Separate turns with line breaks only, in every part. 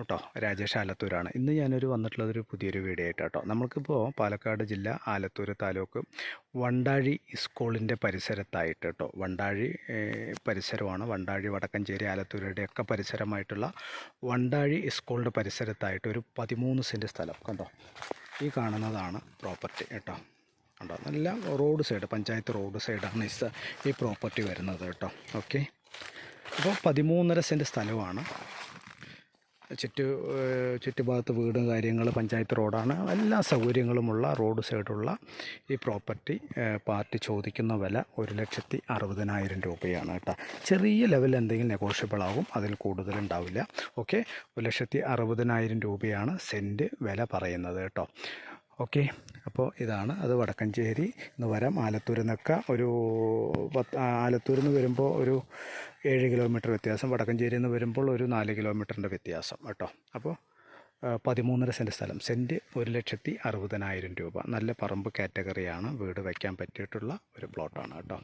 കേട്ടോ രാജേഷ് ആലത്തൂരാണ്. ഇന്ന് ഞാനൊരു വന്നിട്ടുള്ളത് ഒരു പുതിയൊരു വീഡിയോ ആയിട്ട് കേട്ടോ നമുക്കിപ്പോൾ പാലക്കാട് ജില്ല ആലത്തൂർ താലൂക്ക് വണ്ടാഴി സ്കൂളിന്റെ പരിസരത്തായിട്ട് കേട്ടോ വണ്ടാഴി പരിസരമാണ്. വണ്ടാഴി വടക്കഞ്ചേരി ആലത്തൂരുടെ ഒക്കെ പരിസരമായിട്ടുള്ള വണ്ടാഴി സ്കൂളിന്റെ പരിസരത്തായിട്ട് ഒരു പതിമൂന്ന് സെന്റ് സ്ഥലം കണ്ടോ? ഈ കാണുന്നതാണ് പ്രോപ്പർട്ടി കേട്ടോ. കണ്ടോ? നല്ല റോഡ് സൈഡ് പഞ്ചായത്ത് റോഡ് സൈഡാണ് ഈ പ്രോപ്പർട്ടി വരുന്നത് കേട്ടോ. ഓക്കെ. അപ്പോൾ പതിമൂന്നര സെന്റ് സ്ഥലമാണ് ചുറ്റു ചുറ്റുഭാഗത്ത് വീടും കാര്യങ്ങൾ പഞ്ചായത്ത് റോഡാണ്. എല്ലാ സൗകര്യങ്ങളുമുള്ള റോഡ് സൈഡുള്ള ഈ പ്രോപ്പർട്ടി പാർട്ടി ചോദിക്കുന്ന വില ഒരു ലക്ഷത്തി അറുപതിനായിരം രൂപയാണ് കേട്ടോ. ചെറിയ ലെവൽ എന്തെങ്കിലും നെഗോഷ്യബിൾ ആകും അതിൽ കൂടുതലുണ്ടാവില്ല. ഓക്കെ? ഒരു ലക്ഷത്തി അറുപതിനായിരം രൂപയാണ് സെന്റ് വില പറയുന്നത് കേട്ടോ. ഓക്കെ. അപ്പോൾ ഇതാണ് അത് വടക്കഞ്ചേരി എന്ന് വരാം. ആലത്തൂരിൽ നിന്നൊക്കെ ഒരു പത്ത് ആലത്തൂരിൽ നിന്ന് വരുമ്പോൾ ഒരു ഏഴ് കിലോമീറ്റർ വ്യത്യാസം വടക്കഞ്ചേരി നിന്ന് വരുമ്പോൾ ഒരു നാല് കിലോമീറ്ററിന്റെ വ്യത്യാസം കേട്ടോ. അപ്പോൾ പതിമൂന്നര സെന്റ് സ്ഥലം. സെന്റ് ഒരു ലക്ഷത്തി അറുപതിനായിരം രൂപ. നല്ല പറമ്പ് കാറ്റഗറിയാണ്. വീട് വയ്ക്കാൻ പറ്റിയിട്ടുള്ള ഒരു പ്ലോട്ടാണ് കേട്ടോ.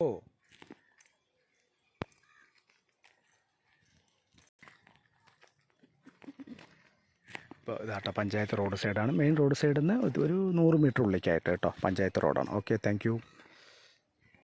ഓ. ഇപ്പോൾ ഇതാട്ടോ പഞ്ചായത്ത് റോഡ് സൈഡാണ്. മെയിൻ റോഡ് സൈഡിൽ നിന്ന് ഒരു നൂറ് മീറ്റർ ഉള്ളിലേക്കായിട്ട് കേട്ടോ പഞ്ചായത്ത് റോഡാണ്. Okay thank